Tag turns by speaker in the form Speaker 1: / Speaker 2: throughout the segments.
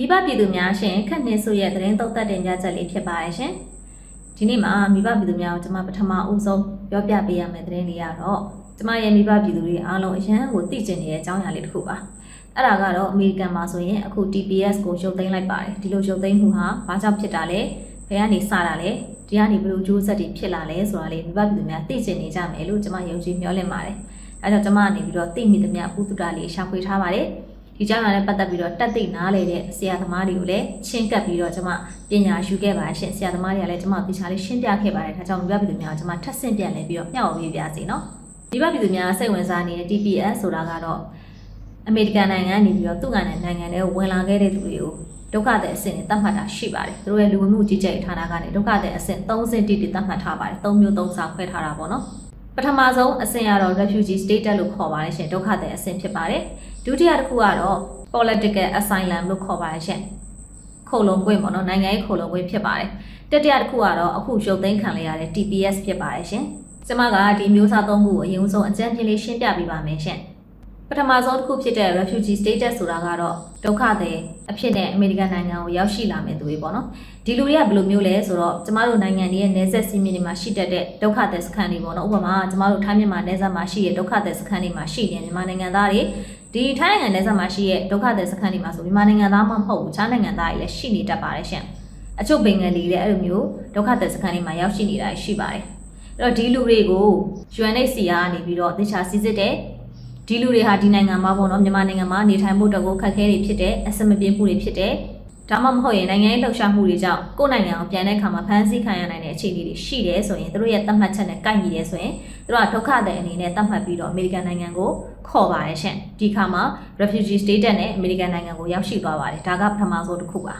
Speaker 1: မိဘပြည်သူများရှင်ခက်နေဆိုရဲ့သတင်းသုံးသပ်တင်ပြချက်လေးဖြစ်ပါတယ်ရှင်ဒီနေ့မှာမိဘပြည်သူများကိုကျွန်မပထမအဦးဆုံးပြောပြပေးရမယ့်သတင်းလေးကတော့ကျွန်မရဲ့မိဘပြည်သူတွေအားလုံးအရန်ကိုသိကျင်နေတဲ့အကြောင်းအရာလေးတစ်ခုပါအဲ့ဒါကတော့အမေရိကန်မှာဆိုရင်အခု TPS ကိုရုပ်သိမ်းလိုက်ပါတယ်ဒီလိုရုပ်သိမ်းမှုဟာဘာကြောင့်ဖြစ်တာလဲဘယ်ကနေစတာလဲဒီကနေဘယ်လိုကျိုးဆက်တွေဖြစ်လာလဲဆိုတာလေးမိဘပြည်သူများသိကျင်နေကြမယ်လို့ကျွန်မယုံကြည်မျှော်လင့်ပါတယ်အဲဒါကြောင့်ကျွန်မကနေပြီးတော့သိမိသမျှပုသုတလေးရှာဖွေထားပါတယ် ဒီကြောင့်လည်းပတ်သက်ပြီးတော့တက်သိနားလေတဲ့ဆရာသမားတွေကိုလည်းချင်းကပ်ပြီးတော့ကျွန်မပညာယူခဲ့ပါရှင်ဆရာသမားတွေကလည်းကျွန်မတေချာလေးရှင်းပြခဲ့ပါတယ်ဒါကြောင့်မိဘပြည်သူများကိုကျွန်မထပ်ဆင့်ပြန်လဲပြီးတော့မျှဝေပြစီနော်မိဘပြည်သူများစိတ်ဝင်စားနေတဲ့ TPS ဆိုတာကတော့အမေရိကန်နိုင်ငံကနေပြီးတော့သူ့ကနေနိုင်ငံတွေကိုဝင်လာခဲ့တဲ့သူတွေကိုဒုက္ခသည်အဆင့်နဲ့သတ်မှတ်တာရှိပါတယ်သူတို့ရဲ့လူဝင်မှုကြီးကြပ်ရေးဌာနကနေဒုက္ခသည်အဆင့်3ဆင့်တိတိသတ်မှတ်ထားပါတယ်3မျိုး3စာခွဲထားတာပေါ့နော် ပထမဆုံးအဆင့်ကတော့ refugee status လို့ခေါ်ပါတယ်ရှင်ဒုက္ခသည်အဆင့်ဖြစ်ပါတယ်ဒုတိယတစ်ခုကတော့ political asylum လို့ခေါ်ပါတယ်ရှင်ခုံလုံးခွင့်ပေါ့နော်နိုင်ငံရေးခုံလုံးခွင့်ဖြစ်ပါတယ်တတိယတစ်ခုကတော့အခုရုပ်သိမ်းခံလိုက်ရတဲ့ TPS ဖြစ်ပါတယ်ရှင်ကျမကဒီမျိုးစားသုံးခုကိုအရင်ဆုံးအကြံပြလေးရှင်းပြပေးပါမယ်ရှင် ပထမဆုံးတစ်ခုဖြစ်တဲ့ refugee status ဆိုတာကတော့ဒုက္ခသည်အဖြစ်နဲ့အမေရိကန်နိုင်ငံကိုရောက်ရှိလာမယ့်သူတွေပေါ့နော်ဒီလူတွေကဘယ်လိုမျိုးလဲဆိုတော့ကျမတို့နိုင်ငံရဲ့နယ်စပ်စီးမြင့်တွေမှာရှိတတ်တဲ့ဒုက္ခသည်စခန်းတွေပေါ့နော်ဥပမာကျမတို့ထိုင်းမြန်မာနယ်စပ်မှာရှိတဲ့ဒုက္ခသည်စခန်းတွေမှာရှိတဲ့မြန်မာနိုင်ငံသားတွေဒီထိုင်းနိုင်ငံနယ်စပ်မှာရှိတဲ့ဒုက္ခသည်စခန်းတွေမှာဆိုမြန်မာနိုင်ငံသားမှမဟုတ်ဘူးခြားနိုင်ငံသားတွေလည်းရှိနေတတ်ပါတယ်ရှင်အချို့ဘင်္ဂလီတွေအဲ့လိုမျိုးဒုက္ခသည်စခန်းတွေမှာရောက်ရှိနေတာရှိပါတယ်အဲ့တော့ဒီလူတွေကို UNHCR ကနေပြီးတော့တခြားစစ်စစ်တဲ့ ဒီလူတွေဟာဒီနိုင်ငံမှာပေါ့နော်မြန်မာနိုင်ငံမှာနေထိုင်ဖို့တကူခက်ခဲတွေဖြစ်တဲ့အဆင်မပြေမှုတွေဖြစ်တဲ့ဒါမှမဟုတ်ရင်နိုင်ငံရေးလှုပ်ရှားမှုတွေကြောင့်ကိုယ့်နိုင်ငံကိုပြန်တဲ့အခါမှာဖမ်းဆီးခံရနိုင်တဲ့အခြေအနေတွေရှိတယ်ဆိုရင်တို့ရဲ့သတ်မှတ်ချက်နဲ့ကိုက်ညီတယ်ဆိုရင်တို့ကဒုက္ခသည်အနေနဲ့သတ်မှတ်ပြီးတော့အမေရိကန်နိုင်ငံကိုခေါ်ပါတယ်ရှင်ဒီခါမှာ refugee status နဲ့အမေရိကန်နိုင်ငံကိုရောက်ရှိသွားပါတယ်ဒါကပထမဆုံးတစ်ခုပါ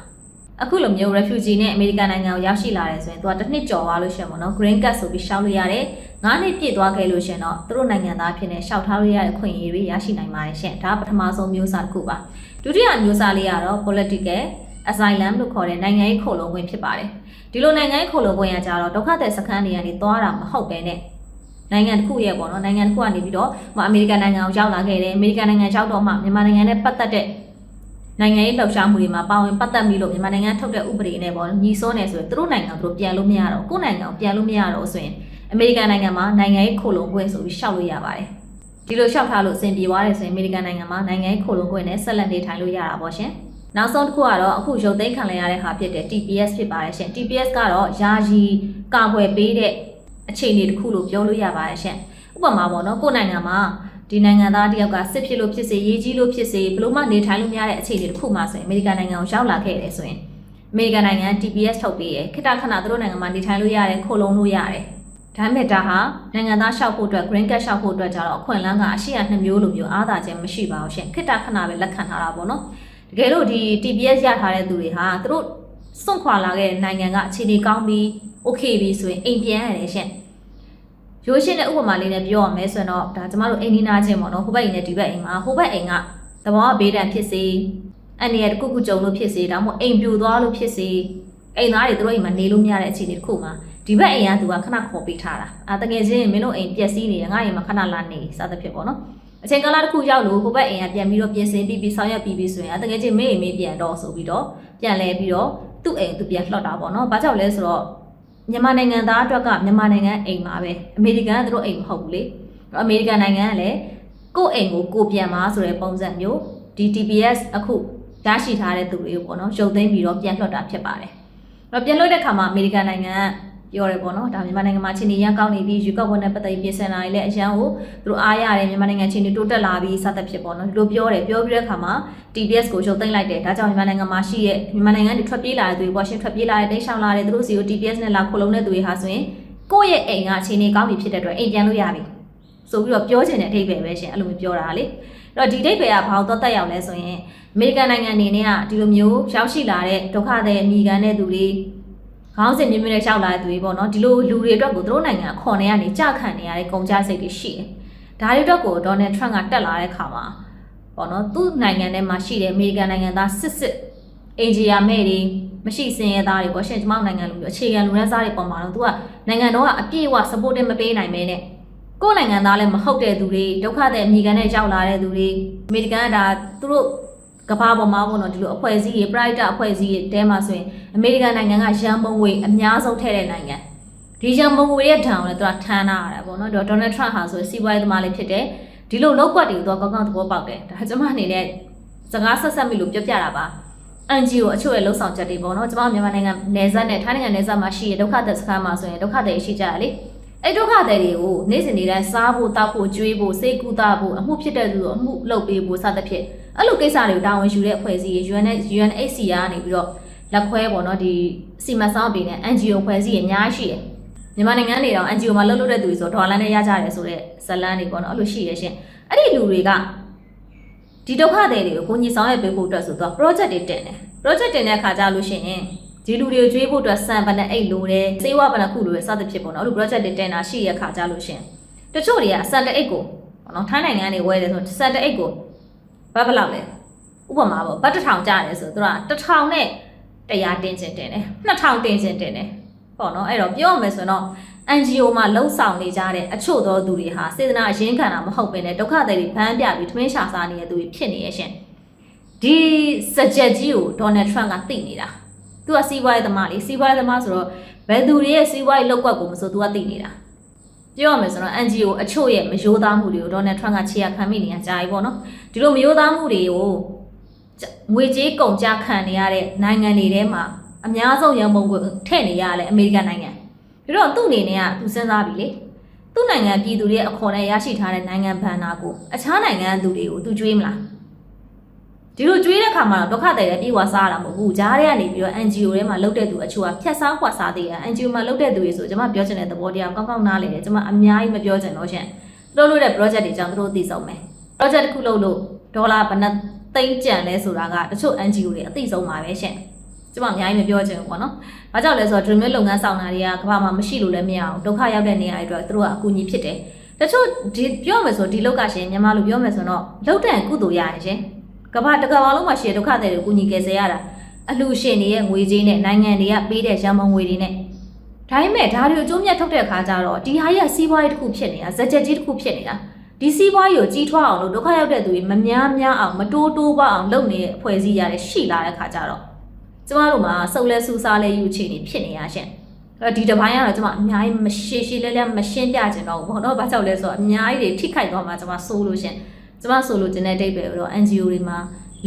Speaker 1: အခုလိုမျိုး refugee နဲ့အမေရိကန်နိုင်ငံကိုရောက်ရှိလာတယ်ဆိုရင်သူကတစ်နှစ်ကျော်သွားလို့ရှိရင်ပေါ့နော် green card ဆိုပြီးရှောက်လို့ရတယ်9နှစ်ပြည့်သွားခဲ့လို့ရှင်တော့သူတို့နိုင်ငံသားဖြစ်နေရှောက်ထားလို့ရတဲ့ခွင့်ရည်တွေရရှိနိုင်ပါတယ်ရှင်ဒါပထမဆုံးမျိုးစားတစ်ခုပါဒုတိယမျိုးစားလေးကတော့ political asylum လို့ခေါ်တဲ့နိုင်ငံရေးခိုလုံခွင့်ဖြစ်ပါတယ်ဒီလိုနိုင်ငံရေးခိုလုံခွင့်ရကြတော့ဒုက္ခသည်စခန်းတွေကနေသွားတာမဟုတ်ပဲနဲ့နိုင်ငံတစ်ခုရဲ့ပေါ့နော်နိုင်ငံတစ်ခုကနေပြီးတော့မအမေရိကန်နိုင်ငံကိုရောက်လာခဲ့တယ်အမေရိကန်နိုင်ငံရောက်တော့မှမြန်မာနိုင်ငံနဲ့ပတ်သက်တဲ့ နိုင်ငံရေးလှုပ်ရှားမှုတွေမှာပါဝင်ပတ်သက်ပြီးလို့မြန်မာနိုင်ငံထုတ်တဲ့ဥပဒေနဲ့ပေါ့ညီစောနေဆိုရင်သူတို့နိုင်ငံသူတို့ပြန်လို့မရတော့ကိုယ့်နိုင်ငံကိုပြန်လို့မရတော့ဆိုရင်အမေရိကန်နိုင်ငံမှာနိုင်ငံရေးခိုလုံခွင့်ဆိုပြီးရှောက်လို့ရပါတယ်ဒီလိုရှောက်ထားလို့အဆင်ပြေသွားတယ်ဆိုရင်အမေရိကန်နိုင်ငံမှာနိုင်ငံရေးခိုလုံခွင့်နဲ့ဆက်လက်နေထိုင်လို့ရတာပေါ့ရှင်နောက်ဆုံးတစ်ခုကတော့အခုရုပ်သိမ်းခံလိုက်ရတဲ့ဟာဖြစ်တဲ့ TPS ဖြစ်ပါတယ်ရှင် TPS ကတော့ယာယီကာကွယ်ပေးတဲ့အခြေအနေတစ်ခုလို့ပြောလို့ရပါတယ်ရှင်ဥပမာပေါ့နော်ကိုယ့်နိုင်ငံမှာ ဒီနိုင်ငံသားတယောက်ကစစ်ဖြစ်လို့ဖြစ်စေရေးကြီးလို့ဖြစ်စေဘလို့မှနေထိုင်လို့မရတဲ့အခြေအနေတစ်ခုမှဆိုရင်အမေရိကန်နိုင်ငံကိုရောက်လာခဲ့တယ်ဆိုရင်အမေရိကန်နိုင်ငံ TPS ထုတ်ပေးရခိတခဏသူတို့နိုင်ငံမှာနေထိုင်လို့ရတယ်ခိုလုံလို့ရတယ်ဒါပေမဲ့ဒါဟာနိုင်ငံသားလျှောက်ဖို့အတွက် green card လျှောက်ဖို့အတွက်ကြတော့အခွင့်အလမ်းကအရှိရနှစ်မျိုးလိုမျိုးအားသာခြင်းမရှိပါဘူးရှင်ခိတခဏပဲလက်ခံထားတာပေါ့နော်တကယ်လို့ဒီ TPS ရထားတဲ့သူတွေဟာသူတို့စွန့်ခွာလာခဲ့တဲ့နိုင်ငံကအခြေအနေကောင်းပြီး okay ပြီဆိုရင်အိမ်ပြန်ရတယ်ရှင် ရိုးရှင်းတဲ့ဥပမာလေးနဲ့ပြောရမယ်ဆိုရင်တော့ဒါကျမတို့အိမ်နီးနားချင်းပေါ့နော်ဟိုဘက်အိမ်နဲ့ဒီဘက်အိမ်မှာဟိုဘက်အိမ်ကသဘောဘေးဒဏ်ဖြစ်စေအနေရတစ်ခုခုကြုံလို့ဖြစ်စေဒါမှမဟုတ်အိမ်ပြိုသွားလို့ဖြစ်စေအိမ်သားတွေသူတို့အိမ်မှာနေလို့မရတဲ့အခြေအနေတစ်ခုမှာဒီဘက်အိမ်ကသူကခဏခေါ်ပေးထားတာအာတကယ်ချင်းမင်းတို့အိမ်ပျက်စီးနေတယ်ငါအိမ်မှာခဏလာနေစသဖြင့်ပေါ့နော်အချိန်ကာလတစ်ခုရောက်လို့ဟိုဘက်အိမ်ကပြန်ပြီးတော့ပြင်ဆင်ပြီးပြီးဆောင်ရွက်ပြီးပြီးဆိုရင်အတကယ်ချင်းမင်းအိမ်မေးပြန်တော့ဆိုပြီးတော့ပြန်လဲပြီးတော့သူ့အိမ်သူပြန်လှော့တာပေါ့နော်ဘာကြောင့်လဲဆိုတော့ မြန်မာနိုင်ငံသားအတွက်ကမြန်မာနိုင်ငံအိမ်မှာပဲအမေရိကန်ကသူတို့အိမ်မဟုတ်ဘူးလေအမေရိကန်နိုင်ငံကလည်းကိုယ့်အိမ်ကိုကိုပြန်มาဆိုတဲ့ပုံစံမျိုးဒီ TPS အခုရရှိထားတဲ့သူတွေကိုပေါ့နော်ရုပ်သိမ်းပြီးတော့ပြန်လှော့တာဖြစ်ပါတယ်အဲ့တော့ပြန်လွှတ်တဲ့ခါမှာအမေရိကန်နိုင်ငံက ပြောရဲပေါ့နော်ဒါမြန်မာနိုင်ငံမှာချင်းနေရန်ကောင်းနေပြီးရွေးကောက်ပွဲနဲ့ပတ်သက်ပြီးပြင်ဆင်လာရင်လည်းအရန်ကိုသူတို့အားရတယ်မြန်မာနိုင်ငံချင်းနေတိုးတက်လာပြီးစသဖြင့်ပေါ့နော်ဒီလိုပြောတယ်ပြောပြီးတဲ့အခါမှာ TBS ကိုရုပ်သိမ်းလိုက်တယ်ဒါကြောင့်မြန်မာနိုင်ငံမှာရှိရဲ့မြန်မာနိုင်ငံတွေထွက်ပြေးလာတဲ့သူတွေပေါ့ရှင်ထွက်ပြေးလာတဲ့တိတ်ဆောင်လာတဲ့သူတို့စီကို TBS နဲ့လာခိုလုံတဲ့သူတွေဟာဆိုရင်ကိုယ့်ရဲ့အိမ်ကချင်းနေကောင်းပြီဖြစ်တဲ့အတွက်အိမ်ပြန်လို့ရပြီဆိုပြီးတော့ပြောချင်တဲ့အဓိပ္ပာယ်ပဲရှင်အဲ့လိုမျိုးပြောတာလေအဲ့တော့ဒီအဓိပ္ပာယ်ကဘာလို့တော့တက်ရောက်လဲဆိုရင်အမေရိကန်နိုင်ငံအနေနဲ့ကဒီလိုမျိုးရောက်ရှိလာတဲ့ဒုက္ခသည်အမိခံတဲ့သူတွေ ခေါင်းစဉ်မြင့်မြင့်နဲ့ရှောက်လာတဲ့သူတွေပေါ့နော်ဒီလိုလူတွေအတွက်ကိုသူတို့နိုင်ငံခေါ်နေရနေကြခံနေရတဲ့ကုန်ကြစိတ်တွေရှိတယ်။ဒါတွေအတွက်ကိုဒေါ်နယ်ထရန့်ကတက်လာတဲ့ခါမှာပေါ့နော်သူ့နိုင်ငံထဲမှာရှိတဲ့အမေရိကန်နိုင်ငံသားစစ်စစ်အင်ဂျီယာမဲ့တွေမရှိစင်ရသားတွေပေါ့ရှင်ကျမတို့နိုင်ငံလူမျိုးအခြေခံလူရန်စားတွေပုံမှာတော့သူကနိုင်ငံတော်ကအပြည့်အဝ support မပေးနိုင်မဲနဲ့ကိုယ်နိုင်ငံသားလည်းမဟုတ်တဲ့သူတွေဒုက္ခသည်အမိခံနဲ့ရောက်လာတဲ့သူတွေအမေရိကန်ကဒါသူတို့ ကမ္ဘာပေါ်မှာပေါ့နော်ဒီလိုအဖွဲ့အစည်းတွေ private အဖွဲ့အစည်းတွေတဲမှာဆိုရင်အမေရိကန်နိုင်ငံကရန်ပုံငွေအများဆုံးထည့်တဲ့နိုင်ငံဒီရန်ပုံငွေရဲ့ဓာတ်ကိုလည်းသူကထမ်းထားရတာပေါ့နော်ဒေါ်နယ်ထရန့်ဟာဆိုစီးပွားရေးသမားလေးဖြစ်တယ်ဒီလိုလောက်ကွက်တွေကိုသူကကောင်းကောင်းသဘောပေါက်တယ်ဒါကျွန်မအနေနဲ့စကားဆက်ဆက်မိလို့ပြောပြတာပါ NGO အချို့ရဲ့လှုပ်ဆောင်ချက်တွေပေါ့နော်ကျွန်မမြန်မာနိုင်ငံနယ်စပ်နဲ့ထိုင်းနိုင်ငံနယ်စပ်မှာရှိတဲ့ဒုက္ခသည်စခန်းမှာဆိုရင်ဒုက္ခသည်ရှိကြရလေအဲ့ဒုက္ခသည်တွေကိုနေ့စဉ်နေ့တိုင်းစားဖို့တောက်ဖို့ကျွေးဖို့စိတ်ကူတာဖို့အမှုဖြစ်တဲ့သူကိုအမှုလုပ်ပေးဖို့စသဖြင့် အဲ့လိုကိစ္စတွေကိုတာဝန်ယူတဲ့အဖွဲ့အစည်းတွေ UN နဲ့ UNHCR ကနေပြီးတော့လက်ခွဲပေါ့နော်ဒီစီမံဆောင်ပေးတဲ့ NGO အဖွဲ့အစည်းတွေအများကြီးရှိတယ်မြန်မာနိုင်ငံနေတော့ NGO မှာလှုပ်လှုပ်တဲ့သူတွေဆိုဒေါ်လာနဲ့ရကြတယ်ဆိုတော့ဇလန်းတွေပေါ့နော်အဲ့လိုရှိရရှင်အဲ့ဒီလူတွေကဒီဒုက္ခသည်တွေကိုကိုကြီးဆောင်ရွက်ပေးဖို့အတွက်ဆိုတော့ project တွေတင်တယ် project တင်တဲ့အခါကျလို့ရှိရင်ဒီလူတွေကိုကျွေးဖို့အတွက်စံပနအိတ်လိုတယ်စေဝါပနခုလိုရစသဖြင့်ပေါ့နော်အဲ့လို project တွေတင်တာရှိရခါကြလို့ရှိရင်တချို့တွေကစံတအိတ်ကိုပေါ့နော်ထိုင်းနိုင်ငံကနေဝယ်တယ်ဆိုစံတအိတ်ကို ဘတ်ဘယ်လောက်လဲဥပမာပေါ့ဘတ်တစ်ထောင်ကျတယ်ဆိုတော့သူကတစ်ထောင်နဲ့100တင်ချင်တင်တယ်နှစ်ထောင်တင်ချင်တင်တယ်ပေါ့နော်အဲ့တော့ပြောရမယ်ဆိုရင်တော့ NGO မှာလှုပ်ဆောင်နေကြတဲ့အချို့သောသူတွေဟာစေတနာအရင်းခံတာမဟုတ်ဘဲနဲ့ဒုက္ခသည်တွေဖမ်းပြပြီးထမင်းရှာစားနေတဲ့သူတွေဖြစ်နေရဲ့ရှင်ဒီစကြက်ကြီးကိုဒေါ်နယ်ထရန့်ကသိနေတာသူကစီးပွားရေးသမားလေစီးပွားရေးသမားဆိုတော့ဘယ်သူတွေရဲ့စီးပွားရေးလောက်ကွက်ကိုမဆိုသူကသိနေတာ ပြောရမယ်ဆိုတော့ NGO အချို့ရဲ့မယိုးသားမှုတွေကိုဒေါ်နယ်ထရန့်ကခြေရခံမိနေရကြာပြီပေါ့နော်ဒီလိုမယိုးသားမှုတွေကိုငွေကြေးကုန်ကြခံနေရတဲ့နိုင်ငံတွေထဲမှာအများဆုံးရန်ပုံကိုထည့်နေရတဲ့အမေရိကန်နိုင်ငံပြီးတော့သူ့အနေနဲ့ကသူစဉ်းစားပြီလေသူ့နိုင်ငံပြည်သူတွေရဲ့အခွန်နဲ့ရရှိထားတဲ့နိုင်ငံဘဏ္ဍာကိုအခြားနိုင်ငံသူတွေကိုသူကြွေးမလား ဒီလိုကြွေးတဲ့ခါမှာတော့ဒုက္ခတွေလည်းပြေဝစားရတာမဟုတ်ဘူးဂျားတွေကနေပြီးတော့ NGO ထဲမှာလုပ်တဲ့သူအချို့ကဖြတ်စားခွာစားသေးတယ် NGO မှာလုပ်တဲ့သူတွေဆိုကျွန်မပြောချင်တဲ့သဘောတရားကောင်းကောင်းနားလည်တယ်ကျွန်မအများကြီးမပြောချင်တော့ရှင်သူတို့လုပ်တဲ့ project တွေကြောင့်သူတို့သိဆုံးမယ် project တစ်ခုလုပ်လို့ဒေါ်လာဘယ်နှသိန်းကျန်လဲဆိုတာကတချို့ NGO တွေအသိဆုံးပါပဲရှင်ကျွန်မအများကြီးမပြောချင်ဘူးပေါ့နော်။ဘာကြောင့်လဲဆိုတော့ dream လုပ်ငန်းဆောင်တာတွေကကမ္ဘာမှာမရှိလို့လည်းမရအောင်ဒုက္ခရောက်တဲ့နေရာတွေအတွက်သူတို့ကအကူအညီဖြစ်တယ်။တချို့ဒီပြောမယ်ဆိုဒီလောက်ကရှင်မြန်မာလိုပြောမယ်ဆိုတော့လောက်တဲ့ကုသိုလ်ရတယ်ရှင်။ ကမ္ဘာတစ်ကမ္ဘာလုံးမှာရှိတဲ့ဒုက္ခသည်တွေကိုကူညီကယ်ဆယ်ရတာအလှူရှင်တွေရဲ့ငွေကြေးနဲ့နိုင်ငံတွေကပေးတဲ့ရန်ပုံငွေတွေနဲ့ဒါပေမဲ့ဒါတွေကိုအကျိုးမြတ်ထုတ်တဲ့အခါကျတော့ဒီဟာကြီးကစီးပွားရေးတစ်ခုဖြစ်နေတာဇက်ချက်ကြီးတစ်ခုဖြစ်နေတာဒီစီးပွားရေးကိုကြီးထွားအောင်လို့ဒုက္ခရောက်တဲ့သူတွေမများများအောင်မတိုးတိုးပါအောင်လုပ်နေတဲ့အဖွဲ့အစည်းရတယ်ရှိလာတဲ့ခါကျတော့ကျမတို့မှာစုပ်လဲစူးစားလဲယူချင်နေဖြစ်နေရရှင့်အဲ့တော့ဒီတစ်ပိုင်းကတော့ကျမအများကြီးမရှေရှေလဲလဲမရှင်းပြချင်တော့ဘူးပေါ့နော်။ဘာကြောင့်လဲဆိုတော့အများကြီးတွေထိခိုက်သွားမှာကျမစိုးလို့ရှင့် ကျမဆိုလို့ကျင်တဲ့အတိတ်ပဲတော့ NGO တွေမှာ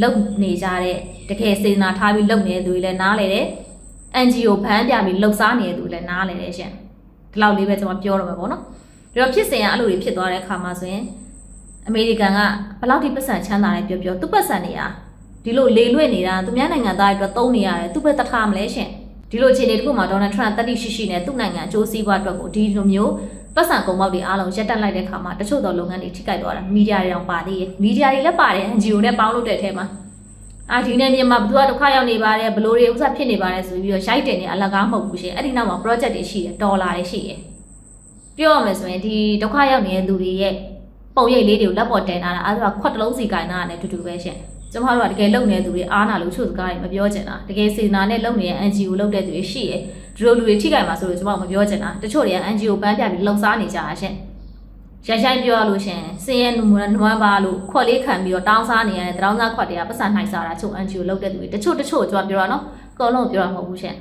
Speaker 1: လုပ်နေကြတဲ့တကယ်စေတနာထားပြီးလုပ်နေတဲ့သူတွေလည်းနားလေတယ် NGO ဘန်းပြပြီးလှုပ်ရှားနေတဲ့သူတွေလည်းနားလေတယ်ရှင့်ဒီလောက်လေးပဲကျမပြောတော့မှာပေါ့နော်။ဒါတော့ဖြစ်စဉ်ကအဲ့လိုတွေဖြစ်သွားတဲ့အခါမှာဆိုရင်အမေရိကန်ကဘယ်လောက်ထိပတ်စံချမ်းသာတယ်ပြောပြောသူပတ်စံနေတာဒီလိုလေလွင့်နေတာသူများနိုင်ငံသားတွေအတွက်သုံးနေရတယ်သူပဲတထားမလဲရှင်ဒီလိုအခြေအနေတခုမှာဒေါ်နယ်ထရန့်တက်တိရှိရှိနဲ့သူ့နိုင်ငံအကျိုးစီးပွားအတွက်ကိုဒီလိုမျိုး ပတ်စံကုန်ပေါက်တွေအားလုံးရက်တက်လိုက်တဲ့ခါမှာတချို့သောလုပ်ငန်းတွေထိခိုက်သွားတာမီဒီယာတွေတောင်ပါသေးတယ်မီဒီယာတွေလည်းပါတယ် NGO နဲ့ပေါင်းလုပ်တဲ့အထဲမှာအာဒီနေ့မြန်မာဘသူကဒုက္ခရောက်နေပါတယ်ဘလို့တွေဥစ္စာဖြစ်နေပါတယ်ဆိုပြီးတော့ရိုက်တယ်နေအလကားမဟုတ်ဘူးရှင်အဲ့ဒီနောက်မှာ project တွေရှိတယ်ဒေါ်လာတွေရှိတယ်ပြောရမယ်ဆိုရင်ဒီဒုက္ခရောက်နေတဲ့သူတွေရဲ့ပုံရိပ်လေးတွေကိုလက်ပေါ်တင်ထားတာအဲ့ဒါကခွက်တစ်လုံးစီကင်တာနဲ့တူတူပဲရှင်ကျမတို့ကတကယ်လုံနေတဲ့သူတွေအားနာလို့ချို့စကားတွေမပြောချင်တာတကယ်စေနာနဲ့လုံနေတဲ့ NGO လုံတဲ့သူတွေရှိရဲ့ ဒီလိုလူတွေထိခိုက်မှာဆိုလို့ကျမမပြောချင်တာတချို့တွေက NGO ပန်းပြပြီးလုံစားနေကြတာရှင်ရိုက်ရိုက်ပြောရလို့ရှင်စင်ရဲ့နွမ်နွမ်ပါလို့ခွက်လေးခံပြီးတော့တောင်းစားနေရတဲ့တောင်းစားခွက်တွေကပတ်စံနိုင်စားတာချို့ NGO လုံတဲ့သူတွေတချို့တချို့ကျမပြောတာနော်အကုန်လုံးပြောတာမဟုတ်ဘူးရှင်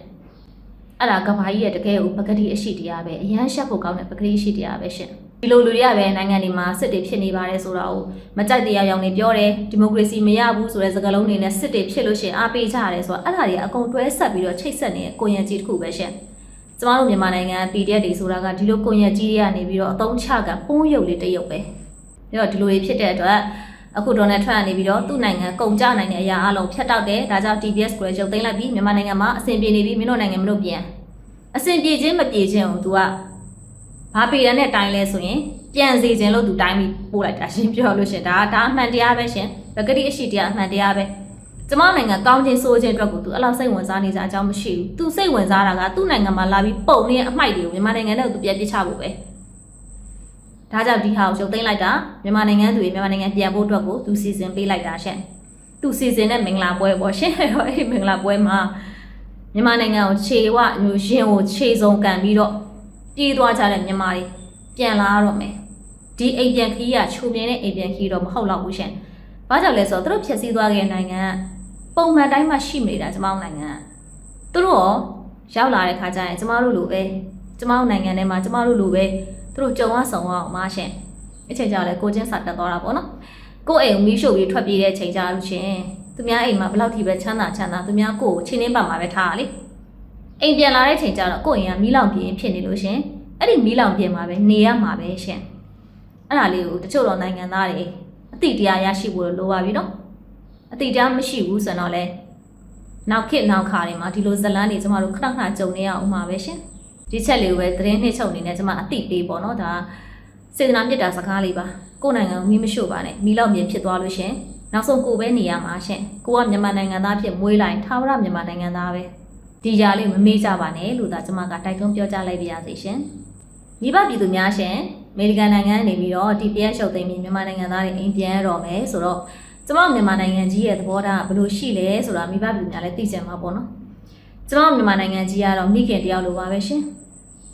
Speaker 1: အဲ့ဒါကဘာကြီးရဲ့တကယ်ကိုပကတိအရှိတရားပဲအရန်ရှက်ဖို့ကောင်းတဲ့ပကတိအရှိတရားပဲရှင် ဒီလိုလူတွေကပဲနိုင်ငံတွေမှာစစ်တွေဖြစ်နေပါတယ်ဆိုတာကိုမကြိုက်တရားရောင်နေပြောတယ်ဒီမိုကရေစီမရဘူးဆိုတဲ့စကားလုံးတွေနဲ့စစ်တွေဖြစ်လို့ရှိရင်အားပေးကြရတယ်ဆိုတော့အဲ့ဒါတွေအကုန်တွဲဆက်ပြီးတော့ချိတ်ဆက်နေတဲ့ကိုရံကြီးတစ်ခုပဲရှင်ကျမတို့မြန်မာနိုင်ငံ PDF တွေဆိုတာကဒီလိုကိုရံကြီးတွေကနေပြီးတော့အသုံးချကပုံးရုပ်လေးတစ်ရုပ်ပဲပြီးတော့ဒီလိုတွေဖြစ်တဲ့အတွက်အခုဒေါ်နယ်ထရန့်ကနေပြီးတော့သူ့နိုင်ငံကုန်ကြနိုင်တဲ့အရာအလုံးဖြတ်တောက်တယ်ဒါကြောင့် TBS ကိုရုပ်သိမ်းလိုက်ပြီးမြန်မာနိုင်ငံမှာအဆင်ပြေနေပြီမင်းတို့နိုင်ငံမလို့ပြန်အဆင်ပြေခြင်းမပြေခြင်းကို तू က ဘာပေရန်နဲ့တိုင်းလဲဆိုရင်ပြန်စီခြင်းလို့သူတိုင်းပြီးပို့လိုက်တာရှင်ပြောလို့ရှင်ဒါဒါအမှန်တရားပဲရှင်ပဂတိအရှိတရားအမှန်တရားပဲကျမနိုင်ငံကောင်းခြင်းဆိုးခြင်းအတွက်ကိုသူအဲ့လောက်စိတ်ဝင်စားနေကြအကြောင်းမရှိဘူးသူစိတ်ဝင်စားတာကသူ့နိုင်ငံမှာလာပြီးပုံနေတဲ့အမိုက်တွေကိုမြန်မာနိုင်ငံနဲ့သူပြန်ပြစ်ချဖို့ပဲဒါကြောင့်ဒီဟာကိုရုပ်သိမ်းလိုက်တာမြန်မာနိုင်ငံသူတွေမြန်မာနိုင်ငံပြန်ဖို့အတွက်ကိုသူစီစဉ်ပေးလိုက်တာရှင်သူစီစဉ်တဲ့မင်္ဂလာပွဲပေါ့ရှင်အဲ့ဒီမင်္ဂလာပွဲမှာမြန်မာနိုင်ငံကိုခြေဝမျိုးရင်ကိုခြေစုံကန်ပြီးတော့ ပြေးသွားကြတဲ့မြန်မာတွေပြန်လာတော့မယ်ဒီအိမ်ပြန်ခီးကခြုံမြင်တဲ့အိမ်ပြန်ခီးတော့မဟုတ်တော့ဘူးရှင်ဘာကြောင့်လဲဆိုတော့သူတို့ဖြည့်ဆည်းသွားခဲ့တဲ့နိုင်ငံကပုံမှန်တိုင်းမှရှိမနေတာကျမတို့နိုင်ငံကသူတို့ရောရောက်လာတဲ့ခါကျရင်ကျမတို့လိုပဲကျမတို့နိုင်ငံထဲမှာကျမတို့လိုပဲသူတို့ကြုံရဆောင်ရအောင်မရှင်အချိန်ကြာလဲကိုချင်းစာတက်သွားတာပေါ့နော်ကိုယ့်အိမ်ကိုမီးရှို့ပြီးထွက်ပြေးတဲ့အချိန်ကြာလို့ရှင်သူများအိမ်မှာဘယ်လောက်ထိပဲချမ်းသာချမ်းသာသူများကိုယ့်ကိုချင်းနှင်းပတ်မှာပဲထားရလေ အိမ်ပြန်လာတဲ့အချိန်ကျတော့ကိုယ့်အိမ်ကမီးလောင်ပြင်းဖြစ်နေလို့ရှင်အဲ့ဒီမီးလောင်ပြင်းမှာပဲနေရမှာပဲရှင်အဲ့ဒါလေးကိုတချို့တော့နိုင်ငံသားတွေအတိတရားရရှိဖို့လိုပါပြီနော်အတိတရားမရှိဘူးဆိုတော့လေနောက်ခေတ်နောက်ခါတွေမှာဒီလိုဇလန်းတွေကျမတို့ခဏခဏကြုံနေရအောင်ပါပဲရှင်ဒီချက်လေးကိုပဲသတင်းနှိမ့်ချုပ်နေနဲ့ကျမအတိပေးပေါ့နော်ဒါစေတနာမြတ်တာစကားလေးပါကိုယ်နိုင်ငံကိုမီးမရှို့ပါနဲ့မီးလောက်မြင်ဖြစ်သွားလို့ရှင်နောက်ဆုံးကိုယ်ပဲနေရမှာရှင်ကိုကမြန်မာနိုင်ငံသားဖြစ်မွေးလိုက်ထာဝရမြန်မာနိုင်ငံသားပဲ ဒီကြားလေးမမေ့ကြပါနဲ့လို့ဒါကျမကတိုက်တွန်းပြောကြားလိုက်ပါရစေရှင်မိဘပြည်သူများရှင်အမေရိကန်နိုင်ငံကနေပြီးတော့ TPS ရှုပ်သိမ်းပြီးမြန်မာနိုင်ငံသားတွေအိမ်ပြန်ရတော့မယ်ဆိုတော့ကျမတို့မြန်မာနိုင်ငံကြီးရဲ့သဘောထားကဘယ်လိုရှိလဲဆိုတာမိဘပြည်သူများလည်းသိကြမှာပေါ့နော်ကျမတို့မြန်မာနိုင်ငံကြီးကတော့မိခင်တယောက်လိုပါပဲရှင်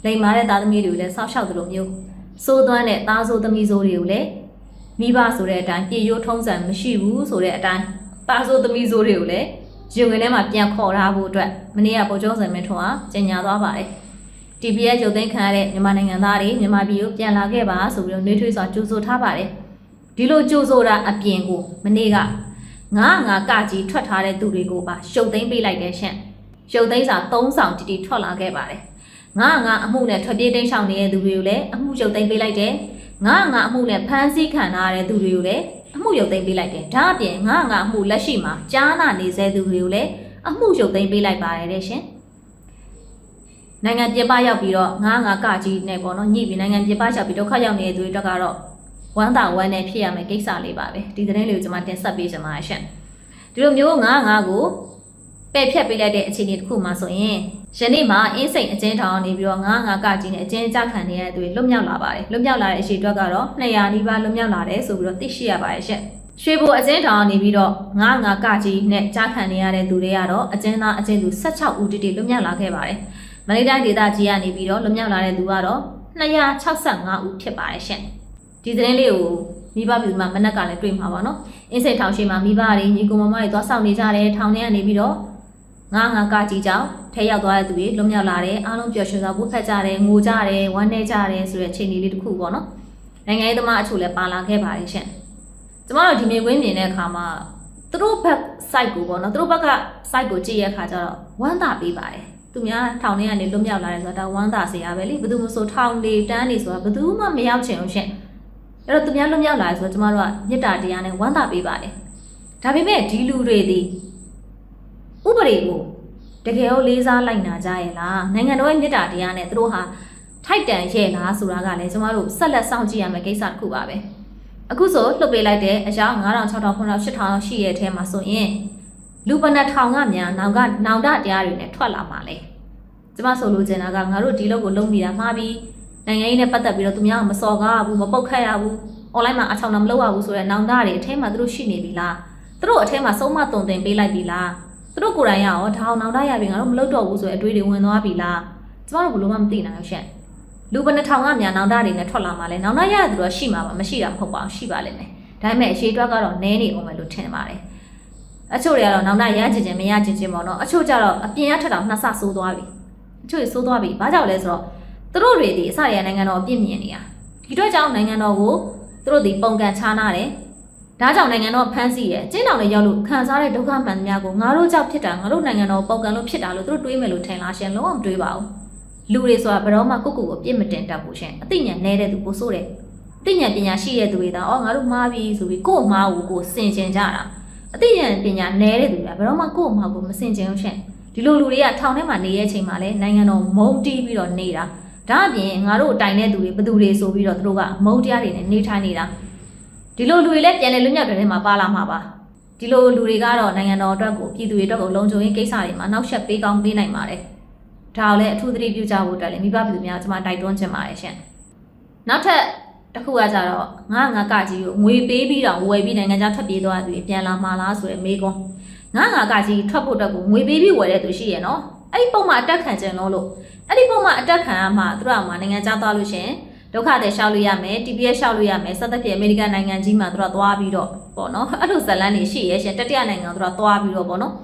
Speaker 1: လိမ်မာတဲ့သားသမီးတွေကိုလည်းစောက်ရှောက်သလိုမျိုးစိုးသွမ်းတဲ့သားဆိုးသမီးဆိုးတွေကိုလည်းမိဘဆိုတဲ့အတိုင်းပြေရိုးထုံးစံမရှိဘူးဆိုတဲ့အတိုင်းသားဆိုးသမီးဆိုးတွေကိုလည်း ရင်ဝင်ထဲမှာပြန်ခေါ်ထားဖို့အတွက်မနေ့ကဗိုလ်ချုပ်စံမင်းထွန်းကကြေညာသွားပါတယ် TPS ရုပ်သိမ်းခံရတဲ့မြန်မာနိုင်ငံသားတွေမြန်မာပြည်ကိုပြန်လာခဲ့ပါဆိုပြီးတော့နှွေးထွေးစွာကြိုးဆိုထားပါတယ်ဒီလိုကြိုးဆိုတာအပြင်ကိုမနေ့ကငါငါကကြီးထွက်ထားတဲ့သူတွေကိုပါရှုပ်သိမ်းပေးလိုက်တဲ့ရှင့်ရှုပ်သိမ်းစာ၃ဆောင်တီတီထွက်လာခဲ့ပါတယ်ငါငါအမှုနဲ့ထွက်ပြေးတိမ်းရှောင်နေတဲ့သူတွေကိုလည်းအမှုရုပ်သိမ်းပေးလိုက်တယ်ငါငါအမှုနဲ့ဖမ်းဆီးခံထားရတဲ့သူတွေကိုလည်း အမှုရုပ်သိမ်းပေးလိုက်တယ်ဒါအပြင်ငါငါအမှုလက်ရှိမှာကြားနာနေစေသူတွေကိုလည်းအမှုရုပ်သိမ်းပေးလိုက်ပါတယ်တဲ့ရှင်နိုင်ငံပြပရောက်ပြီးတော့ငါးငါကကြီးနဲ့ပေါ့နော်ညှိပြီးနိုင်ငံပြပရောက်ပြီးဒုက္ခရောက်နေတဲ့သူတွေအတွက်ကတော့ဝမ်းသာဝမ်းနဲ့ဖြစ်ရမယ်ကိစ္စလေးပါပဲဒီသတင်းလေးကိုကျွန်မတင်ဆက်ပေးချင်ပါတယ်ရှင့်ဒီလိုမျိုးငါးငါကို ပယ်ဖြတ်ပေးလိုက်တဲ့အခြေအနေတစ်ခုမှဆိုရင်ယနေ့မှာအင်းစိန်အကျဉ်းထောင်နေပြီးတော့ငါးငါကကြီးနဲ့အကျဉ်းချခံနေတဲ့သူတွေလွတ်မြောက်လာပါတယ်လွတ်မြောက်လာတဲ့အချိန်အတွက်ကတော့200နီးပါးလွတ်မြောက်လာတယ်ဆိုပြီးတော့သိရှိရပါတယ်ရှင့်ရွှေဘိုအကျဉ်းထောင်နေပြီးတော့ငါးငါကကြီးနဲ့ကြားခံနေရတဲ့သူတွေကတော့အကျဉ်းသားအကျဉ်းသူ16ဦးတိတိလွတ်မြောက်လာခဲ့ပါတယ်မန္တလေးတိုင်းဒေသကြီးကနေပြီးတော့လွတ်မြောက်လာတဲ့သူကတော့265ဦးဖြစ်ပါတယ်ရှင်ဒီသတင်းလေးကိုမိဘပြည်သူမှမနက်ကလည်းတွေ့မှာပါနော်အင်းစိတ်ထောင်ရှိမှာမိဘတွေညီကိုမမတွေသွားဆောင်နေကြတယ်ထောင်ထဲကနေပြီးတော့ ငါငါကကြီးကြောင့်ထဲရောက်သွားတဲ့သူတွေလွတ်မြောက်လာတယ်အားလုံးပျော်ရွှင်စွာပူဖက်ကြတယ်ငိုကြတယ်ဝမ်းနည်းကြတယ်ဆိုတဲ့အခြေအနေလေးတစ်ခုပေါ့နော်နိုင်ငံရေးသမားအချို့လည်းပါလာခဲ့ပါတယ်ရှင်ကျမတို့ဒီမြေကွင်းမြင်တဲ့အခါမှာသူတို့ဘက် site ကိုပေါ့နော်သူတို့ဘက်က site ကိုကြည့်ရတဲ့အခါကျတော့ဝမ်းသာပေးပါတယ်သူများထောင်ထဲကနေလွတ်မြောက်လာတယ်ဆိုတာဒါဝမ်းသာစေရပဲလေဘယ်သူမှဆိုထောင်နေတန်းနေဆိုတာဘယ်သူမှမရောက်ချင်ဘူးရှင်အဲ့တော့သူများလွတ်မြောက်လာတယ်ဆိုတော့ကျမတို့ကမေတ္တာတရားနဲ့ဝမ်းသာပေးပါတယ်ဒါပေမဲ့ဒီလူတွေဒီဥ ပဒေကိုတကယ်ကိုလေးစားလိုက်နာကြရဲ့လားနိုင်ငံတော်ရဲ့မေတ္တာတရားနဲ့သူတို့ဟာထိုက်တန်ရဲ့လားဆိုတာကလည်းကျမတို့ဆက်လက်စောင့်ကြည့်ရမယ့်ကိစ္စတစ်ခုပါပဲအခုဆိုလှုပ်ပေးလိုက်တဲ့အယောက်9000 6000 9000 8000ရှိရဲ့အထဲမှာဆိုရင်လူပနထောင်ကများနောင်ကနောင်တတရားတွေနဲ့ထွက်လာမှာလေကျမဆိုလိုချင်တာကငါတို့ဒီလောက်ကိုလုံးနေတာမှားပြီးနိုင်ငံရေးနဲ့ပတ်သက်ပြီးတော့သူများကမစော်ကားဘူးမပုတ်ခတ်ရဘူး online မှာအချောင်တော့မလုပ်ရဘူးဆိုတဲ့နောင်တတွေအထဲမှာသူတို့ရှိနေပြီလားသူတို့အထဲမှာဆုံးမတုံတင်ပေးလိုက်ပြီလား သူတို့ကိုယ်တိုင်ကရောဒါအောင်နောင်တရပြီငါတို့မလုပ်တော့ဘူးဆိုတဲ့အတွေးတွေဝင်သွားပြီလားကျမတို့ဘယ်လိုမှမသိနိုင်ဘူးရှင့်လူပနထောင်ကများနောင်တတွေနဲ့ထွက်လာမှာလဲနောင်တရတဲ့သူတို့ရှိမှာပါမရှိတာမဟုတ်ပါဘူးရှိပါလိမ့်မယ်ဒါပေမဲ့အရှိတွက်ကတော့နည်းနေအောင်ပဲလို့ထင်ပါတယ်အချို့တွေကတော့နောက်နောက်ရချင်ချင်မရချင်ချင်ပေါ့နော်အချို့ကြတော့အပြင်ကထက်တော့နှစ်ဆဆိုးသွားပြီအချို့ဆိုးသွားပြီဘာကြောင့်လဲဆိုတော့သူတို့တွေဒီအစရနိုင်ငံတော်အပြစ်မြင်နေတာဒီတော့ကြောင့်နိုင်ငံတော်ကိုသူတို့ဒီပုံကန်ချားနာတယ် ဒါကြောင့်နိုင်ငံတော်ဖမ်းဆီးတယ်ကျင်းတော်တွေရောက်လို့ခံစားတဲ့ဒုက္ခမှန်များကိုငါတို့ကြောင့်ဖြစ်တာငါတို့နိုင်ငံတော်ပုံကန်လို့ဖြစ်တာလို့သူတို့တွေးမယ်လို့ထင်လားရှင်လုံးဝမတွေးပါဘူးလူတွေဆိုတာဘယ်တော့မှကိုယ့်ကိုယ်ကိုပြစ်မတင်တတ်ဘူးရှင်အသိဉာဏ်နည်းတဲ့သူကိုဆိုးတယ်အသိဉာဏ်ပညာရှိတဲ့သူတွေဒါအော်ငါတို့မှားပြီဆိုပြီးကိုယ့်မှားကိုကိုယ်စင်ကျင်ကြတာအသိဉာဏ်ပညာနည်းတဲ့သူတွေကဘယ်တော့မှကိုယ့်အမှာကိုမစင်ကြင်ဘူးရှင်ဒီလိုလူတွေကထောင်ထဲမှာနေရဲ့အချိန်မှာလဲနိုင်ငံတော်မုံတီးပြီးတော့နေတာဒါအပြင်ငါတို့တိုင်တဲ့သူတွေဘသူတွေဆိုပြီးတော့သူတို့ကမုံတရားတွေနဲ့နေထိုင်နေတာ ဒီလိုလူတွေလည်းပြန်လဲလွတ်မြောက်တဲ့ထဲမှာပါလာမှာပါဒီလိုလူတွေကတော့နိုင်ငံတော်အတွက်ကိုပြည်သူတွေအတွက်ကိုလုံခြုံရေးကိစ္စတွေမှာနောက်ဆက်ပေးကောင်းပေးနိုင်ပါတယ်ဒါကိုလည်းအထူးသတိပြုကြဖို့အတွက်လည်းမိဘပြည်သူများကျွန်မတိုက်တွန်းချင်ပါတယ်ရှင်နောက်ထပ်တစ်ခုကကြတော့ငါငါကကြီးကိုငွေပေးပြီးတော့ဝယ်ပြီးနိုင်ငံခြားထွက်ပြေးသွားသူတွေပြန်လာမှာလားဆိုရယ်မေးခွန်းငါငါကကြီးထွက်ဖို့အတွက်ကိုငွေပေးပြီးဝယ်တဲ့သူရှိရယ်နော်အဲ့ဒီပုံမှန်အတက်ခံခြင်းလို့လို့အဲ့ဒီပုံမှန်အတက်ခံရမှသူတို့ကမှနိုင်ငံခြားသွားလို့ရှရင်တ ဒုက္ခတွေရှောက်လို့ရမယ် TPS ရှောက်လို့ရမယ်စသဖြင့်အမေရိကန်နိုင်ငံကြီးမှာသူတို့သွားပြီးတော့ပေါ့နော်အဲ့လိုဇလန်းတွေရှိရဲ့ရှင်တတိယနိုင်ငံသူတို့သွားပြီးတော့ပေါ့နော်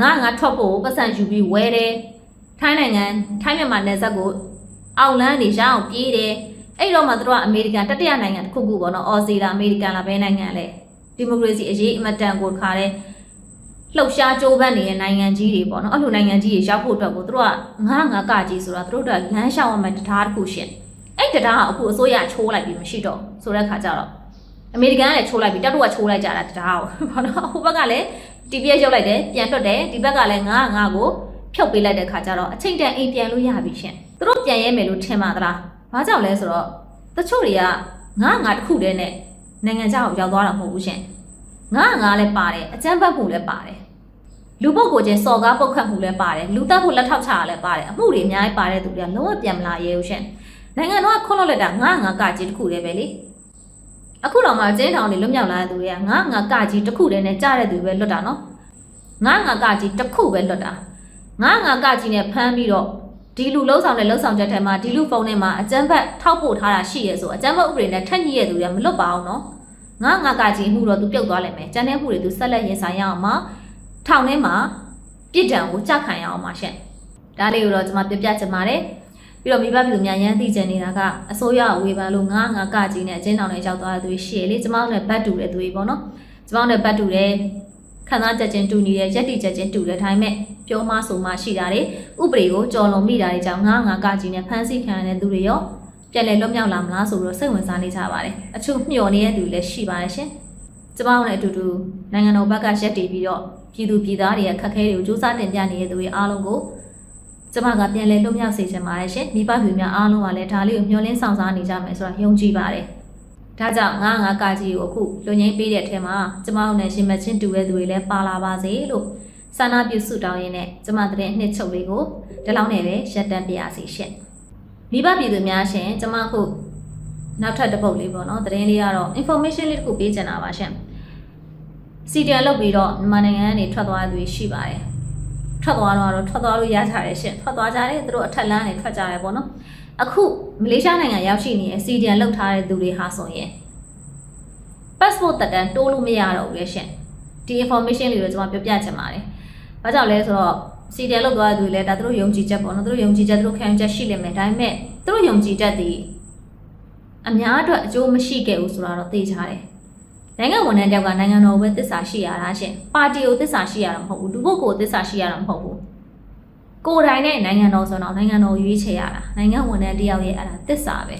Speaker 1: ငါငါထွက်ဖို့ပတ်စံယူပြီးဝဲတယ်ထိုင်းနိုင်ငံထိုင်းမြန်မာနယ်စပ်ကိုအောင်လန်းနေရအောင်ပြေးတယ်အဲ့တော့မှသူတို့ကအမေရိကန်တတိယနိုင်ငံတစ်ခုခုပေါ့နော်အော်စီလာအမေရိကန်လာဘဲနိုင်ငံလဲဒီမိုကရေစီအရေးအမတန်ကိုခါတဲ့လှုပ်ရှားကြိုးပမ်းနေတဲ့နိုင်ငံကြီးတွေပေါ့နော်အဲ့လိုနိုင်ငံကြီးတွေရောက်ဖို့အတွက်ကိုသူတို့ကငါငါကကြီးဆိုတာသူတို့ကလမ်းလျှောက်ရမယ်တရားတစ်ခုရှင် အဲ့တရားကအခုအစိုးရချိုးလိုက်ပြီးမရှိတော့ဆိုတဲ့ခါကျတော့အမေရိကန်ကလည်းချိုးလိုက်ပြီးတက်တော့ကချိုးလိုက်ကြတာတရားကိုဘာလို့ဟိုဘက်ကလည်း TPS ရုပ်လိုက်တယ်ပြန်လွတ်တယ်ဒီဘက်ကလည်းငါငါကိုဖြုတ်ပေးလိုက်တဲ့ခါကျတော့အချိန်တန်အိမ်ပြန်လို့ရပြီရှင်သူတို့ပြန်ရဲမယ်လို့ထင်ပါသလားဘာကြောင့်လဲဆိုတော့တချို့တွေကငါငါတစ်ခုတည်းနဲ့နိုင်ငံခြားကိုရောက်သွားတာမဟုတ်ဘူးရှင်ငါငါလည်းပါတယ်အကြမ်းဖက်မှုလည်းပါတယ်လူပုတ်ကိုချင်းစော်ကားပုတ်ခတ်မှုလည်းပါတယ်လူတက်ဖို့လက်ထောက်ချတာလည်းပါတယ်အမှုတွေအများကြီးပါတဲ့သူတွေကလုံးဝပြန်မလာရဲဘူးရှင် နိုင်ငံတော်ကခွန်းလို့လက်တာငါငါကကြီးတစ်ခုတည်းပဲလေအခုတော့မှကျင်းထောင်တွေလွတ်မြောက်လာတဲ့သူတွေကငါငါကကြီးတစ်ခုတည်းနဲ့ကြားတဲ့သူပဲလွတ်တာနော်ငါငါကကြီးတစ်ခုပဲလွတ်တာငါငါကကြီးနဲ့ဖမ်းပြီးတော့ဒီလူလုံးဆောင်တဲ့လုံးဆောင်ချက်ထဲမှာဒီလူဖုန်းထဲမှာအကြမ်းဖက်ထောက်ပို့ထားတာရှိရဲဆိုအကြမ်းဖက်ဥပဒေနဲ့ထက်ညှိရတဲ့သူတွေကမလွတ်ပါအောင်နော်ငါငါကကြီးမှုတော့သူပြုတ်သွားလိမ့်မယ်ကျန်တဲ့မှုတွေသူဆက်လက်ရင်ဆိုင်ရအောင်မှာထောင်ထဲမှာပြစ်ဒဏ်ကိုကြခံရအောင်မှာရှင့်ဒါလေးကိုတော့ကျွန်မပြပြချင်ပါတယ် ပြီးတော့မိဘပြည်သူများရန်သိကျင်နေတာကအစိုးရအဝေဖန်လို့ငါငါကကြီးနဲ့အချင်းတောင်နဲ့ရောက်သွားတဲ့သူရှိရလေကျမတို့နဲ့ဘတ်တူတဲ့သူတွေပေါ့နော်ကျမတို့နဲ့ဘတ်တူတဲ့ခံစားချက်ချင်းတူနေတဲ့ရက်တိချက်ချင်းတူတဲ့ဒါပေမဲ့ပြောမဆိုမှရှိတာတွေဥပဒေကိုကြော်လွန်မိတာတွေကြောင့်ငါငါကကြီးနဲ့ဖမ်းဆီးခံရတဲ့သူတွေရောပြန်လည်လွတ်မြောက်လာမလားဆိုပြီးတော့စိတ်ဝင်စားနေကြပါတယ်အချို့မျှော်နေတဲ့သူတွေလည်းရှိပါတယ်ရှင်ကျမတို့နဲ့အတူတူနိုင်ငံတော်ဘက်ကရက်တည်ပြီးတော့ပြည်သူပြည်သားတွေရဲ့ခက်ခဲတွေကိုစူးစမ်းတင်ပြနေတဲ့သူတွေအားလုံးကို ကျမကပြန်လဲလွတ်မြောက်စေချင်ပါတယ်ရှင်မိဘပြည်များအားလုံးကလည်းဒါလေးကိုမျှော်လင့်ဆောင်စားနေကြမယ်ဆိုတာယုံကြည်ပါတယ်ဒါကြောင့်ငါငါကာကြီးကိုအခုလွန်ငင်းပေးတဲ့အထက်မှာကျမတို့နဲ့ရှင်မချင်းတူတဲ့သူတွေလည်းပါလာပါစေလို့ဆန္ဒပြုဆုတောင်းရင်းနဲ့ကျမတဲ့နှစ်ချုပ်လေးကိုဒီလောက်နဲ့ပဲရက်တန်းပြရစီရှင်မိဘပြည်သူများရှင်ကျမအခုနောက်ထပ်တစ်ပုတ်လေးပေါ့နော်သတင်းလေးကတော့ information လေးတစ်ခုပေးချင်တာပါရှင်စီတရလောက်ပြီးတော့မြန်မာနိုင်ငံကနေထွက်သွားတဲ့သူတွေရှိပါတယ် ထွက်သွားတော့တော့ထွက်သွားလို့ရကြတယ်ရှင်ထွက်သွားကြတယ်သူတို့အထက်လမ်းနေထွက်ကြတယ်ပေါ့နော်အခုမလေးရှားနိုင်ငံရောက်ရှိနေတဲ့စီဒီအန်လောက်ထားတဲ့သူတွေဟာဆိုရင် passport တက်တန်းတိုးလို့မရတော့ဘူးလေရှင်ဒီ information လေးကိုကျွန်မပြောပြချင်ပါတယ်ဘာကြောင့်လဲဆိုတော့စီဒီအန်လောက်သွားတဲ့သူတွေလည်းဒါသူတို့ယုံကြည်ချက်ပေါ့နော်သူတို့ယုံကြည်ချက်သူတို့ခံယူချက်ရှိလိမ့်မယ်ဒါပေမဲ့သူတို့ယုံကြည်ချက်ဒီအများအတွက်အကျိုးမရှိခဲ့ဘူးဆိုတာတော့သိကြတယ် နိုင်ငံဝန်ထမ်းတယောက်ကနိုင်ငံတော်ပဲသစ္စာရှိရတာရှင်ပါတီကိုသစ္စာရှိရတာမဟုတ်ဘူးလူပုဂ္ဂိုလ်သစ္စာရှိရတာမဟုတ်ဘူးကိုယ်တိုင်နဲ့နိုင်ငံတော်ဆိုတော့နိုင်ငံတော်ရွေးချယ်ရတာနိုင်ငံဝန်ထမ်းတယောက်ရဲ့အဲ့ဒါသစ္စာပဲ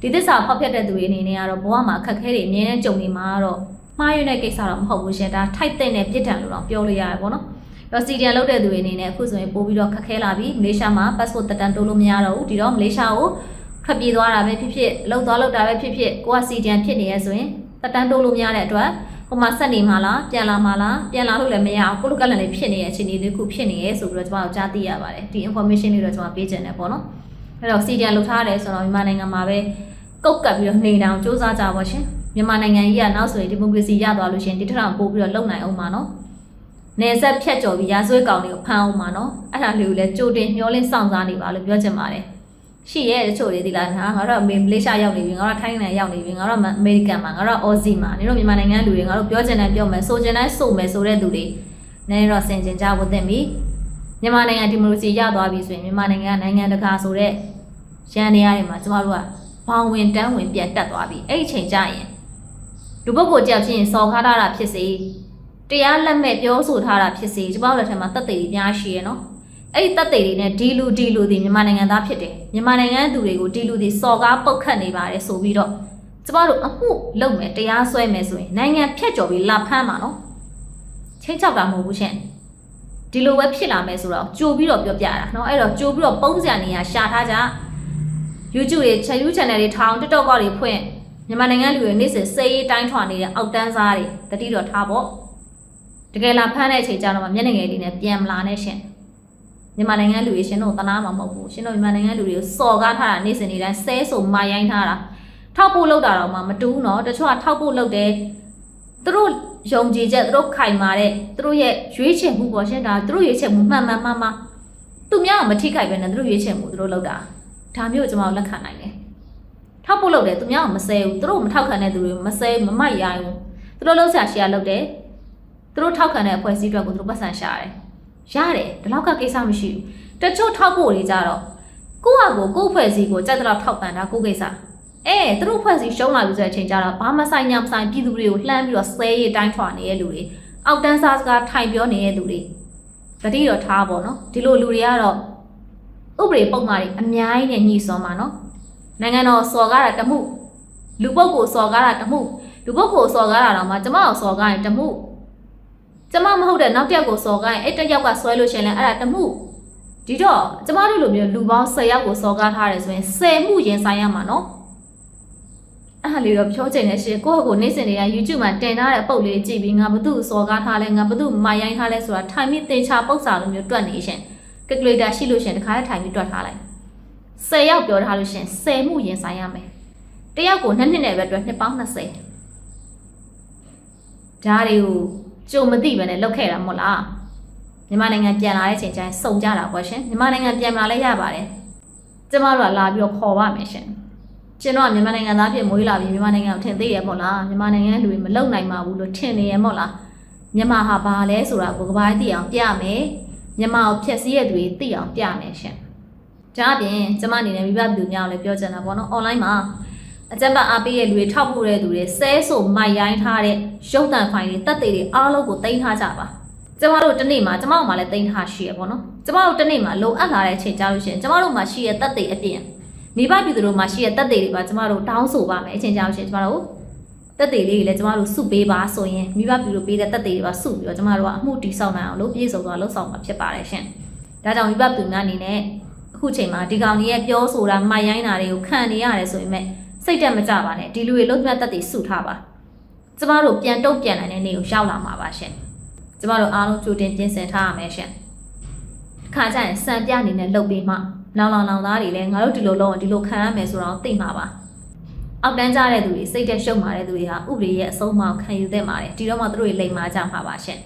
Speaker 1: ဒီသစ္စာဖောက်ဖျက်တဲ့သူတွေအနေနဲ့ကတော့ဘဝမှာအခက်အခဲတွေအများနဲ့ကြုံနေမှာတော့မှားရွေးတဲ့ကိစ္စတော့မဟုတ်ဘူးရှင်ဒါထိုက်တဲ့နဲ့ပြစ်ဒဏ်လို့တော့ပြောလို့ရတယ်ပေါ့နော်တော့စီဒီအန်လုပ်တဲ့သူတွေအနေနဲ့အခုဆိုရင်ပို့ပြီးတော့ခက်ခဲလာပြီမလေးရှားမှာ passport တက်တန်းတိုးလို့မရတော့ဘူးဒီတော့မလေးရှားကိုထွက်ပြေးသွားတာပဲဖြစ်ဖြစ်လှုပ်သွားလှုပ်တာပဲဖြစ်ဖြစ်ကိုကစီဒီအန်ဖြစ်နေရဲဆိုရင် တက်တန်းတိုးလို့မရတဲ့အတွက်ဟိုမှာဆက်နေမှာလားပြန်လာမှာလားပြန်လာလို့လည်းမရအောင်ကိုလိုကလန်လေးဖြစ်နေတဲ့အခြေအနေတွေခုဖြစ်နေရဲဆိုပြီးတော့ကျွန်တော်ကြားသိရပါတယ်ဒီ information လေးတော့ကျွန်တော်ပေးချင်တယ်ပေါ့နော်အဲ့တော့စီဒီအန်လှုပ်ထားတယ်ဆိုတော့မြန်မာနိုင်ငံမှာပဲကုတ်ကပ်ပြီးတော့နေတောင်စူးစမ်းကြပါရှင်မြန်မာနိုင်ငံကြီးကနောက်ဆိုရင်ဒီမိုကရေစီရသွားလို့ရှင်ဒီထက်တောင်ပို့ပြီးတော့လုံနိုင်အောင်ပါနော်နေဆက်ဖြတ်ကျော်ပြီးရာဇဝတ်ကောင်တွေကိုဖမ်းအောင်ပါနော်အဲ့ဒါလေးကိုလည်းကြိုတင်မျောလင်းစောင့်စားနေပါလို့ပြောချင်ပါတယ် ရှိရဲ့တချို့တွေဒီလားဟာငါတို့မလေးရှားရောက်နေပြီငါတို့ထိုင်းနိုင်ငံရောက်နေပြီငါတို့အမေရိကန်မှာငါတို့အော်ဇီမှာနေတို့မြန်မာနိုင်ငံလူတွေငါတို့ပြောချင်တယ်ပြောမယ်ဆိုချင်တယ်ဆိုမယ်ဆိုတဲ့သူတွေနည်းတော့ဆင်ခြင်ကြဖို့သင့်ပြီမြန်မာနိုင်ငံဒီမိုကရေစီရသွားပြီဆိုရင်မြန်မာနိုင်ငံကနိုင်ငံတကာဆိုတဲ့ရန်နေရာတွေမှာကျမတို့ကဘောင်ဝင်တန်းဝင်ပြတ်တက်သွားပြီအဲ့ဒီချိန်ကျရင်လူပုဂ္ဂိုလ်တယောက်ချင်းစော်ကားတာဖြစ်စေတရားလက်မဲ့ပြောဆိုထားတာဖြစ်စေကျမတို့လက်ထက်မှာတက်သေးတွေအများရှိရယ်နော် အဲ့ဒီတက်သေးတွေနဲ့ဒီလူဒီလူဒီမြန်မာနိုင်ငံသားဖြစ်တယ်မြန်မာနိုင်ငံသူတွေကိုဒီလူဒီစော်ကားပုတ်ခတ်နေပါတယ်ဆိုပြီးတော့ကျမတို့အမှုလုပ်မယ်တရားစွဲမယ်ဆိုရင်နိုင်ငံဖြတ်ကျော်ပြီးလာဖမ်းမှာနော်ချင်းချောက်တာမဟုတ်ဘူးရှင်ဒီလိုပဲဖြစ်လာမယ်ဆိုတော့ကြိုပြီးတော့ပြောပြတာเนาะအဲ့တော့ကြိုပြီးတော့ပုံစံနေရရှာထားကြ YouTube တွေ channel channel တွေထောင် TikTok ကတွေဖွင့်မြန်မာနိုင်ငံလူတွေနေ့စဉ်စေးရေးတိုင်းထွာနေတဲ့အောက်တန်းစားတွေတတိတော်ထားပေါ့ တကယ်လာဖမ်းတဲ့အချိန်ကျတော့မှမျက်နှာငယ်လေးနဲ့ပြန်မလာနဲ့ရှင် မြန်မာနိုင်ငံလူတွေရှင်တို့သနာမှာမဟုတ်ဘူးရှင်တို့မြန်မာနိုင်ငံလူတွေကိုစော်ကားထားတာနေ့စဉ်နေ့တိုင်းဆဲဆိုမာရိုင်းထားတာထောက်ဖို့လောက်တာတော့မှမတူးနော်တချို့ကထောက်ဖို့လောက်တယ်သူတို့ယုံကြည်ချက်သူတို့ခိုင်မာတဲ့သူတို့ရဲ့ရွေးချယ်မှုပေါ့ရှင်ဒါသူတို့ရွေးချယ်မှုမှန်မှန်မှန်မှန်သူများကမထိခိုက်ပဲနဲ့သူတို့ရွေးချယ်မှုသူတို့လောက်တာဒါမျိုးကျွန်တော်လက်ခံနိုင်တယ်ထောက်ဖို့လုပ်တယ်သူများကမဆဲဘူးသူတို့မထောက်ခံတဲ့သူတွေမဆဲမမိုက်ရိုင်းဘူးသူတို့လုံးဆရာရှေ့ကလုပ်တယ်သူတို့ထောက်ခံတဲ့အဖွဲ့အစည်းအတွက်ကိုသူတို့ပတ်စံရှာတယ် ရတယ်ဒီလောက်ကကိစ္စမရှိဘူးတချို့ထောက်ဖို့တွေကြတော့ကိုယ့်ဟာကိုယ်ကိုယ့်အဖွဲ့အစည်းကိုကြိုက်တဲ့လောက်ထောက်ပံ့တာကိုယ့်ကိစ္စအဲသူတို့အဖွဲ့အစည်းရှုံးလာပြီဆိုတဲ့အချိန်ကျတော့ဘာမဆိုင်ညာမဆိုင်ပြည်သူတွေကိုလှမ်းပြီးတော့ဆဲရည်တိုင်းထွာနေတဲ့လူတွေအောက်တန်းစားစကားထိုင်ပြောနေတဲ့လူတွေတတိတော့ထားပါတော့ဒီလိုလူတွေကတော့ဥပဒေပုံမှားတွေအများကြီးနဲ့ညှိစွမ်းပါနော်နိုင်ငံတော်စော်ကားတာတမှုလူပုဂ္ဂိုလ်စော်ကားတာတမှုလူပုဂ္ဂိုလ်စော်ကားတာတော့မှကျမကိုစော်ကားရင်တမှု ကျမမဟုတ်တဲ့နောက်တစ်ယောက်ကိုစော်ကားရင်အဲ့တစ်ယောက်ကဆွဲလို့ရှိရင်လည်းအဲ့ဒါတမှုဒီတော့ကျမတို့လိုမျိုးလူပေါင်း10ယောက်ကိုစော်ကားထားတယ်ဆိုရင်10မှုရင်ဆိုင်ရမှာနော်အဲ့ဒါလေးတော့ပြောချင်တဲ့ရှင်ကိုယ့်ကိုယ်နေ့စဉ်တွေက YouTube မှာတင်ထားတဲ့ပုံလေးကြည့်ပြီးငါဘသူ့ကိုစော်ကားထားလဲငါဘသူ့မိုင်ရိုင်းထားလဲဆိုတာထိုင်ပြီးသင်ချပုတ်စာလိုမျိုးတွက်နေရှင် calculator ရှိလို့ရှင်တခါတည်းထိုင်ပြီးတွက်ထားလိုက်10ယောက်ပြောထားလို့ရှရင်10မှုရင်ဆိုင်ရမယ်တယောက်ကိုနှစ်နှစ်နဲ့ပဲအတွက်နှစ်ပေါင်း20ဒါတွေကို ကြုံမသိပဲနဲ့လောက်ခဲ့တာမဟုတ်လားမြန်မာနိုင်ငံပြန်လာတဲ့အချိန်ကျရင်စုံကြတာပေါ့ရှင်မြန်မာနိုင်ငံပြန်လာလဲရပါတယ်ကျမတို့ကလာပြီးတော့ခေါ်ပါမယ်ရှင်ကျွန်တော်ကမြန်မာနိုင်ငံသားဖြစ်မွေးလာပြီးမြန်မာနိုင်ငံကိုထင်သေးရမို့လားမြန်မာနိုင်ငံလူတွေမလုံနိုင်ပါဘူးလို့ထင်နေရမို့လားမြန်မာဟာဘာလဲဆိုတာကိုကဘာသိအောင်ပြမယ်မြန်မာကိုဖြည့်ဆည်းရတဲ့သူတွေသိအောင်ပြမယ်ရှင်ဒါအပြင်ကျမအနေနဲ့မိဘပြည်သူများကိုလည်းပြောချင်တာပေါ့နော် online မှာ အကြက်ပတ်အားပေးတဲ့လူတွေထောက်ပို့တဲ့လူတွေဆဲဆိုမိုက်ရိုင်းထားတဲ့ရုပ်တံဖိုင်တွေတက်သေးတွေအားလုံးကိုတင်ထားကြပါကျမတို့တစ်နေ့မှာကျမတို့မှလည်းတင်ထားရှိရပေါ့နော်ကျမတို့တစ်နေ့မှာလိုအပ်လာတဲ့အချိန်ကြာလို့ရှိရင်ကျမတို့မှာရှိရတက်သေးအပြင်မိဘပြည်သူတို့မှာရှိရတက်သေးတွေပါကျမတို့တောင်းဆိုပါမယ်အချိန်ကြာလို့ရှိရင်ကျမတို့တက်သေးလေးတွေလည်းကျမတို့စုပေးပါဆိုရင်မိဘပြည်သူပေးတဲ့တက်သေးတွေပါစုပြီးတော့ကျမတို့ကအမှုတီဆောက်နိုင်အောင်လို့ပြည့်စုံသွားလှုပ်ဆောင်မှာဖြစ်ပါတယ်ရှင်ဒါကြောင့်မိဘပြည်သူများအနေနဲ့အခုချိန်မှာဒီကောင်ကြီးရဲ့ပြောဆိုတာမိုက်ရိုင်းတာတွေကိုခံနေရတယ်ဆိုရင်မဲ့ စိတ်တက်မကြပါနဲ့ဒီလူတွေလုံးဝတက်တည်စုထားပါကျမတို့ပြန်တုတ်ပြန်နိုင်တဲ့နေ့ကိုရောက်လာမှာပါရှင်ကျမတို့အားလုံးကြိုတင်ပြင်ဆင်ထားရမယ်ရှင်တစ်ခါကျရင်စံပြအနေနဲ့လုပ်ပြီးမှလောင်လောင်လောင်သားတွေလည်းငါတို့ဒီလိုလုပ်ရင်ဒီလိုခံရမယ်ဆိုတော့သိမှာပါအောက်တန်းကြတဲ့သူတွေစိတ်တက်ရှုပ်မာတဲ့သူတွေဟာဥပဒေရဲ့အဆုံးအမကိုခံယူသင့်ပါတယ်ဒီတော့မှသူတို့တွေလိမ်မာကြမှာပါရှင်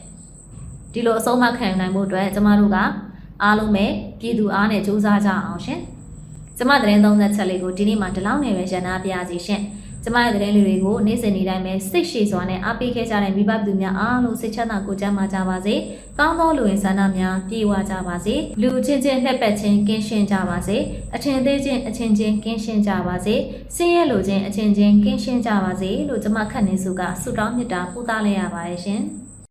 Speaker 1: ဒီလိုအဆုံးအမခံယူနိုင်မှုအတွက်ကျမတို့ကအားလုံးပဲပြည်သူအားနဲ့စူးစမ်းကြအောင်ရှင်။ ကျမသတင်းသုံးသက်ချက်လေးကိုဒီနေ့မှဒီလောက်နဲ့ပဲရန်နာပြစီရှင်။ကျမရဲ့သတင်းလေးတွေကိုနေ့စဉ်နေ့တိုင်းပဲစိတ်ရှည်စွာနဲ့အားပေးခဲ့ကြတဲ့မိဘပြည်သူများအားလုံးစိတ်ချမ်းသာကိုယ်ကျန်းမာကြပါစေ။ကောင်းသောလူဝင်ဆန္ဒများပြည့်ဝကြပါစေ။လူချင်းချင်းလက်ပတ်ချင်းကင်းရှင်းကြပါစေ။အထင်သေးချင်းအချင်းချင်းကင်းရှင်းကြပါစေ။စင်းရဲလူချင်းအချင်းချင်းကင်းရှင်းကြပါစေလို့ကျမခန့်နေစုကဆုတောင်းမေတ္တာပို့သလိုက်ရပါတယ်ရှင်။